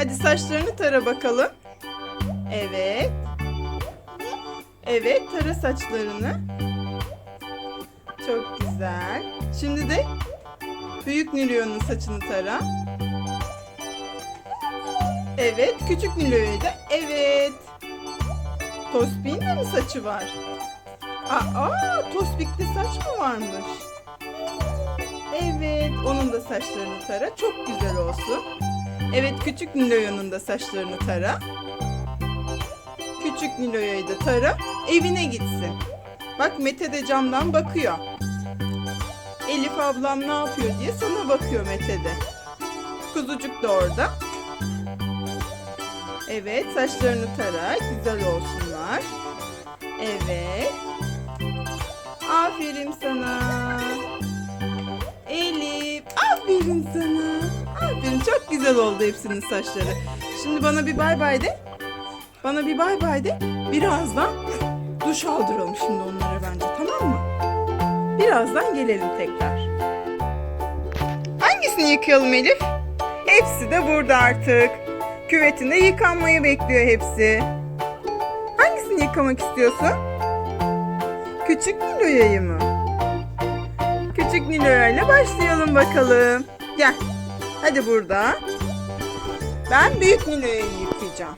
Hadi saçlarını tara bakalım. Evet. Evet tara saçlarını. Çok güzel. Şimdi de büyük Nilo'nun saçını tara. Evet küçük Nilo'ya da evet. Tospik'in de mi saçı var? Aa, Tospik'te saç mı varmış? Evet, onun da saçlarını tara. Çok güzel olsun. Evet, küçük Nilo'nun da saçlarını tara. Küçük Nilo'yu da tara. Evine gitsin. Bak Mete de camdan bakıyor. Elif ablam ne yapıyor diye sana bakıyor Mete de. Kuzucuk da orada. Evet, saçlarını tara. Güzel olsunlar. Evet. Aferin sana. Elif. Aferin sana. Güzel oldu hepsinin saçları. Şimdi bana bir bay bay de. Bana bir bay bay de. Birazdan duş aldıralım şimdi onlara bence. Tamam mı? Birazdan gelelim tekrar. Hangisini yıkayalım Elif? Hepsi de burada artık. Küvetinde yıkanmayı bekliyor hepsi. Hangisini yıkamak istiyorsun? Küçük Nilo'yayı mı? Küçük Nilo'ya ile başlayalım bakalım. Gel. Hadi burada. Ben büyük Nilo'yayı yıkayacağım.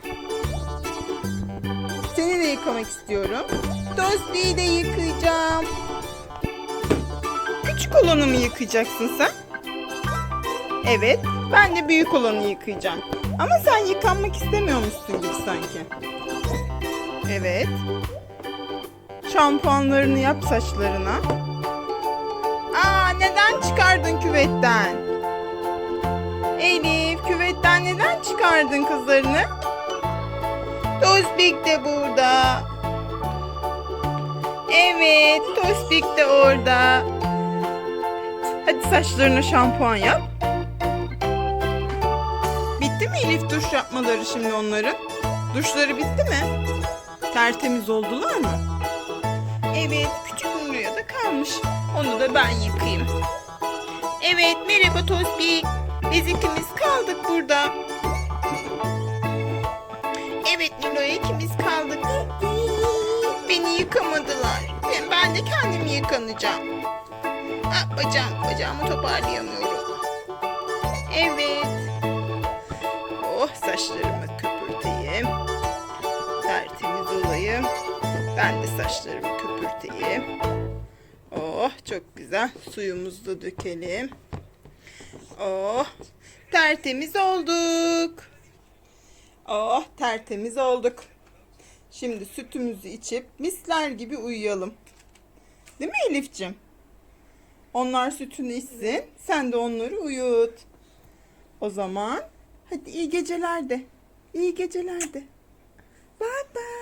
Seni de yıkamak istiyorum. Tosti'yi de yıkayacağım. Küçük olanı mı yıkayacaksın sen? Evet, ben de büyük olanı yıkayacağım. Ama sen yıkanmak istemiyormuşsun gibi sanki. Evet. Şampuanlarını yap saçlarına. Aa neden çıkardın küvetten? Elif küvetten neden çıkardın kızlarını? Tospik de burada. Evet Tospik de orada. Hadi saçlarına şampuan yap. Bitti mi Elif duş yapmaları şimdi onların? Duşları bitti mi? Tertemiz oldular mı? Evet, küçük Nur'a da kalmış. Onu da ben yıkayayım. Evet, merhaba Tospik. Biz ikimiz kaldık burada. Evet Nilo'ya ikimiz kaldık. Beni yıkamadılar. Ben, de kendim yıkanacağım. Ah, bacağım, bacağımı toparlayamıyorum. Evet. Oh saçlarımı köpürteyim. Tertemiz olayım. Ben de saçlarımı köpürteyim. Oh çok güzel. Suyumuzu da dökelim. Oh tertemiz olduk. Oh tertemiz olduk. Şimdi sütümüzü içip misler gibi uyuyalım. Değil mi Elif'cim? Onlar sütünü içsin. Sen de onları uyut. O zaman hadi iyi geceler de. İyi geceler de. Bye bye.